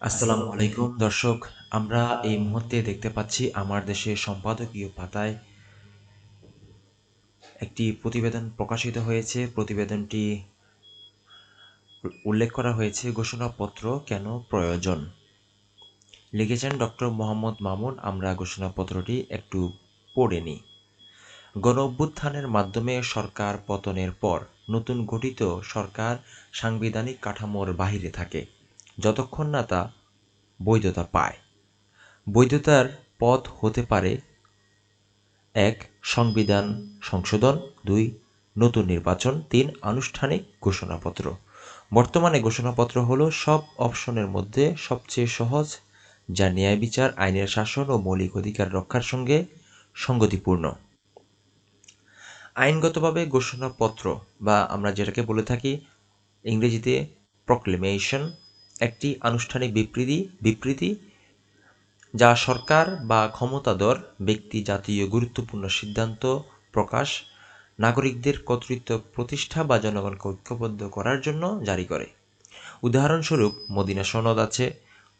আসসালামু আলাইকুম, দর্শক। আমরা এই মুহূর্তে দেখতে পাচ্ছি আমার দেশের সম্পাদকীয় পাতায় একটি প্রতিবেদন প্রকাশিত হয়েছে। প্রতিবেদনটি উল্লেখ করা হয়েছে, ঘোষণাপত্র কেন প্রয়োজন? লিখেছেন ডক্টর মোহাম্মদ মামুন, আমরা ঘোষণাপত্রটি একটু পড়ে নিই। গণ অভ্যুত্থানের মাধ্যমে সরকার পতনের পর নতুন গঠিত সরকার সাংবিধানিক কাঠামোর বাহিরে থাকে। যতক্ষণ না তা বৈধতা পায়। বৈধতার পথ হতে পারে এক, সংবিধান সংশোধন, দুই, নতুন নির্বাচন, তিন, আনুষ্ঠানিক ঘোষণাপত্র। বর্তমানে ঘোষণাপত্র হলো সব অপশনের মধ্যে সবচেয়ে সহজ, যা ন্যায় বিচার, আইনের শাসন ও মৌলিক অধিকার রক্ষার সঙ্গে সঙ্গতিপূর্ণ। আইনগতভাবে ঘোষণাপত্র বা আমরা যেটাকে বলে থাকি ইংরেজিতে প্রক্লেমেশন একটি আনুষ্ঠানিক বিবৃতি বিবৃতি যা সরকার বা ক্ষমতাধর ব্যক্তি জাতীয় গুরুত্বপূর্ণ সিদ্ধান্ত প্রকাশ, নাগরিকদের কর্তৃত্ব প্রতিষ্ঠা বা জনগণকে ঐক্যবদ্ধ করার জন্য জারি করে। উদাহরণস্বরূপ, মদিনা সনদ আছে।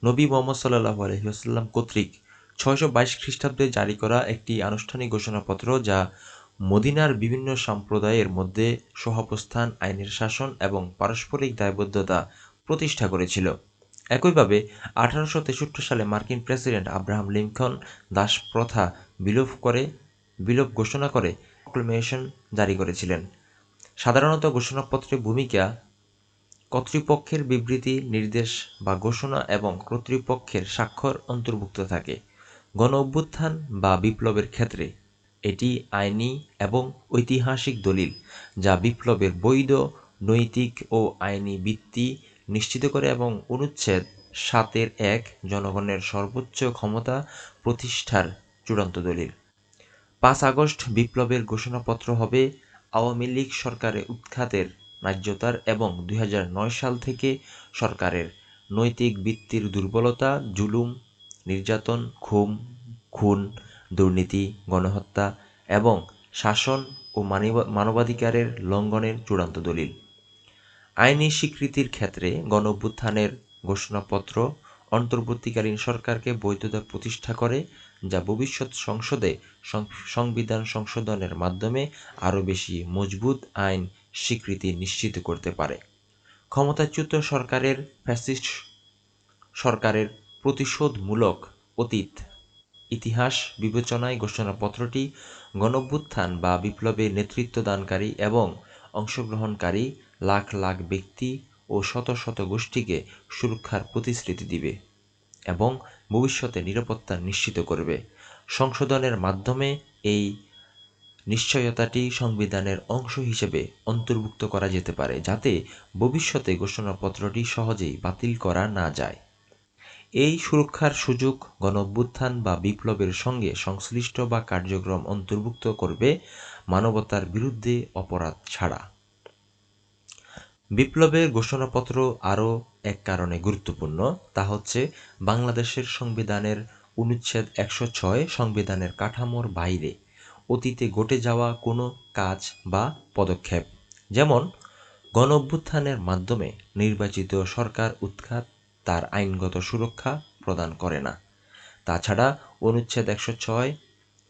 নবী মোহাম্মদ সাল্লাহ আলহিহাস্লাম কর্তৃক ছয়শো বাইশ খ্রিস্টাব্দে জারি করা একটি আনুষ্ঠানিক ঘোষণাপত্র যা মদিনার বিভিন্ন সম্প্রদায়ের মধ্যে সহাবস্থান আইনের শাসন এবং পারস্পরিক দায়বদ্ধতা প্রতিষ্ঠা করেছিল। একইভাবে, আঠারোশো তেষট্টি সালে মার্কিন প্রেসিডেন্ট আব্রাহাম লিঙ্কন দাস প্রথা বিলোপ করে, বিলোপ ঘোষণা করে প্রক্লেমেশন জারি করেছিলেন। সাধারণত ঘোষণাপত্রের ভূমিকা কর্তৃপক্ষের বিবৃতি, নির্দেশ বা ঘোষণা এবং কর্তৃপক্ষের স্বাক্ষর অন্তর্ভুক্ত থাকে। গণ অভ্যুত্থান বা বিপ্লবের ক্ষেত্রে এটি আইনি এবং ঐতিহাসিক দলিল, যা বিপ্লবের বৈধ, নৈতিক ও আইনি ভিত্তি নিশ্চিত করে এবং অনুচ্ছেদ সাতের এক জনগণের সর্বোচ্চ ক্ষমতা প্রতিষ্ঠার চূড়ান্ত দলিল। পাঁচ আগস্ট বিপ্লবের ঘোষণাপত্র হবে আওয়ামী লীগ সরকারের উৎখাতের ন্যায্যতার এবং দু হাজার নয় সাল থেকে সরকারের নৈতিক বৃত্তির দুর্বলতা, জুলুম, নির্যাতন খুম খুন, দুর্নীতি, গণহত্যা এবং শাসন ও মানবাধিকারের লঙ্ঘনের চূড়ান্ত দলিল। আইনি স্বীকৃতির ক্ষেত্রে গণ অভ্যুত্থানের ঘোষণাপত্র অন্তর্বর্তীকালীন সরকারকে বৈধতা প্রতিষ্ঠা করে, যা ভবিষ্যৎ সংসদে সংবিধান সংশোধনের মাধ্যমে আরও বেশি মজবুত আইন স্বীকৃতি নিশ্চিত করতে পারে। ক্ষমতাচ্যুত সরকারের ফ্যাসিস্ট সরকারের প্রতিশোধমূলক অতীত ইতিহাস বিবেচনায় ঘোষণাপত্রটি গণভ্যুত্থান বা বিপ্লবে নেতৃত্বদানকারী এবং অংশগ্রহণকারী লাখ লাখ ব্যক্তি ও শত শত গোষ্ঠীকে সুরক্ষার প্রতিশ্রুতি দিবে এবং ভবিষ্যতে নিরাপত্তা নিশ্চিত করবে। সংশোধনের মাধ্যমে এই নিশ্চয়তাটি সংবিধানের অংশ হিসেবে অন্তর্ভুক্ত করা যেতে পারে, যাতে ভবিষ্যতে ঘোষণাপত্রটি সহজেই বাতিল করা না যায়। এই সুরক্ষার সুযোগ গণঅভ্যুত্থান বা বিপ্লবের সঙ্গে সংশ্লিষ্ট বা কার্যক্রম অন্তর্ভুক্ত করবে মানবতার বিরুদ্ধে অপরাধ ছাড়া। বিপ্লবের ঘোষণাপত্র আরও এক কারণে গুরুত্বপূর্ণ, তা হচ্ছে বাংলাদেশের সংবিধানের অনুচ্ছেদ একশো ছয় সংবিধানের কাঠামোর বাইরে অতীতে ঘটে যাওয়া কোনো কাজ বা পদক্ষেপ। যেমন গণ অভ্যুত্থানের মাধ্যমে নির্বাচিত সরকার উৎখাত তার আইনগত সুরক্ষা প্রদান করে না। তাছাড়া অনুচ্ছেদ একশো ছয়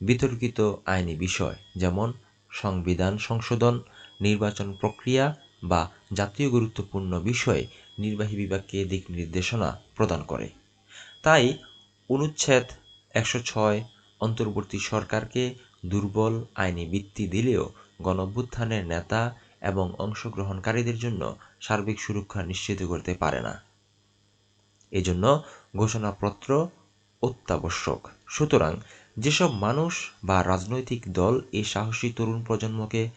বিতর্কিত আইনি বিষয়, যেমন সংবিধান সংশোধন, নির্বাচন প্রক্রিয়া বা জাতীয় গুরুত্বপূর্ণ বিষয়ে নির্বাহী বিভাগকে দিক নির্দেশনা প্রদান করে। তাই অনুচ্ছেদ একশো ছয় অন্তর্বর্তী সরকারকে দুর্বল আইনি ভিত্তি দিলেও গণভ্যুত্থানের নেতা এবং অংশগ্রহণকারীদের জন্য সার্বিক সুরক্ষা নিশ্চিত করতে পারে না। এজন্য ঘোষণাপত্র অত্যাবশ্যক। সুতরাং যেসব মানুষ বা রাজনৈতিক দল এই সাহসী তরুণ প্রজন্মকে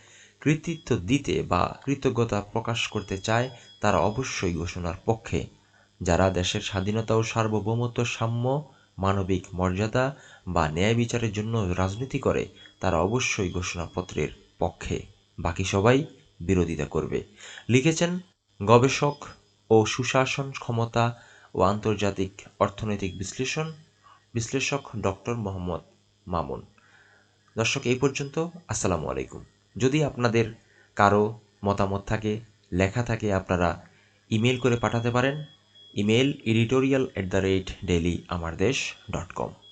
কৃতিত্ব দিতে বা কৃতজ্ঞতা প্রকাশ করতে চায়, তারা অবশ্যই ঘোষণার পক্ষে। যারা দেশের স্বাধীনতা ও সার্বভৌমত্ব সাম্য, মানবিক মর্যাদা বা ন্যায় বিচারের জন্য রাজনীতি করে, তারা অবশ্যই ঘোষণাপত্রের পক্ষে। বাকি সবাই বিরোধিতা করবে। লিখেছেন গবেষক ও সুশাসন ক্ষমতা ও আন্তর্জাতিক অর্থনৈতিক বিশ্লেষণ বিশ্লেষক ডক্টর মোহাম্মদ মামুন। দর্শক, এই পর্যন্ত। আসসালামু আলাইকুম। যদি আপনাদের কারও মতামত থাকে, লেখা থাকে, আপনারা ইমেল করে পাঠাতে পারেন। Email editorial at the rate daily Amar Desh dot com